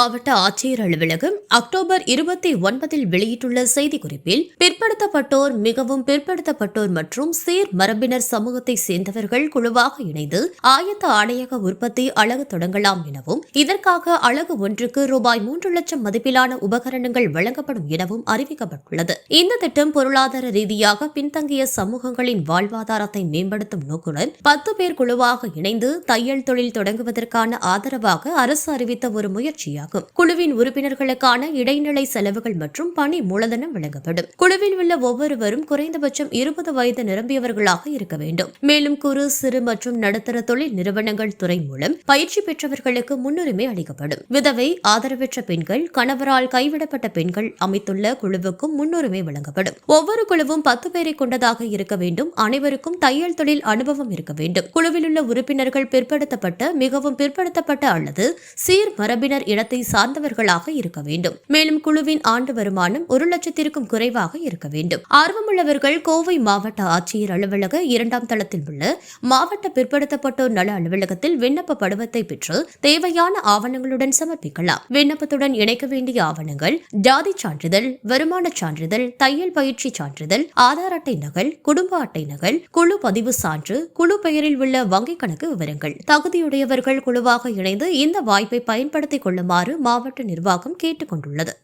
மாவட்ட ஆட்சியர் அலுவலகம் அக்டோபர் இருபத்தி ஒன்பதில் வெளியிட்டுள்ள செய்திக்குறிப்பில் பிற்படுத்தப்பட்டோர் மிகவும் பிற்படுத்தப்பட்டோர் மற்றும் சீர் மரபினர் சமூகத்தை சேர்ந்தவர்கள் குழுவாக இணைந்து ஆயத்த ஆணையக உற்பத்தி அழகு தொடங்கலாம் எனவும் இதற்காக அழகு ஒன்றுக்கு ரூபாய் மூன்று லட்சம் மதிப்பிலான உபகரணங்கள் வழங்கப்படும் எனவும் அறிவிக்கப்பட்டுள்ளது. இந்த திட்டம் பொருளாதார ரீதியாக பின்தங்கிய சமூகங்களின் வாழ்வாதாரத்தை மேம்படுத்தும் நோக்குடன் பத்து பேர் குழுவாக இணைந்து தையல் தொழில் தொடங்குவதற்கான ஆதரவாக அரசு அறிவித்த ஒரு முயற்சியாகும். ஆகும் குழுவின் உறுப்பினர்களுக்கான இடைநிலை செலவுகள் மற்றும் பணி மூலதனம் வழங்கப்படும். குழுவில் உள்ள ஒவ்வொருவரும் குறைந்தபட்சம் இருபது வயது நிரம்பியவர்களாக இருக்க வேண்டும். மேலும் குறு சிறு மற்றும் நடுத்தர தொழில் நிறுவனங்கள் துறை மூலம் பயிற்சி பெற்றவர்களுக்கு முன்னுரிமை அளிக்கப்படும். விதவை ஆதரவற்ற பெண்கள் கணவரால் கைவிடப்பட்ட பெண்கள் அமைத்துள்ள குழுவுக்கும் முன்னுரிமை வழங்கப்படும். ஒவ்வொரு குழுவும் பத்து பேரை கொண்டதாக இருக்க வேண்டும். அனைவருக்கும் தையல் தொழில் அனுபவம் இருக்க வேண்டும். குழுவில் உள்ள உறுப்பினர்கள் பிற்படுத்தப்பட்ட மிகவும் பிற்படுத்தப்பட்ட அல்லது சீர் மரபினர் இடத்தில் இடத்தை சார்ந்தவர்களாக இருக்க வேண்டும். மேலும் குழுவின் ஆண்டு வருமானம் ஒரு லட்சத்திற்கும் குறைவாக இருக்க வேண்டும். ஆர்வமுள்ளவர்கள் கோவை மாவட்ட ஆட்சியர் அலுவலக இரண்டாம் தளத்தில் உள்ள மாவட்ட பிற்படுத்தப்பட்டோர் நல அலுவலகத்தில் விண்ணப்ப படுவத்தை பெற்று தேவையான ஆவணங்களுடன் சமர்ப்பிக்கலாம். விண்ணப்பத்துடன் இணைக்க வேண்டிய ஆவணங்கள் ஜாதி சான்றிதழ் வருமான சான்றிதழ் தையல் பயிற்சி சான்றிதழ் ஆதார் அட்டை நகல் குடும்ப அட்டை நகல் குழு பதிவு சான்று குழு பெயரில் உள்ள வங்கிக் கணக்கு விவரங்கள். தகுதியுடையவர்கள் குழுவாக இணைந்து இந்த வாய்ப்பை பயன்படுத்திக் கொள்ளுமாறு மாவட்ட நிர்வாகம் கேட்டுக் கொண்டுள்ளது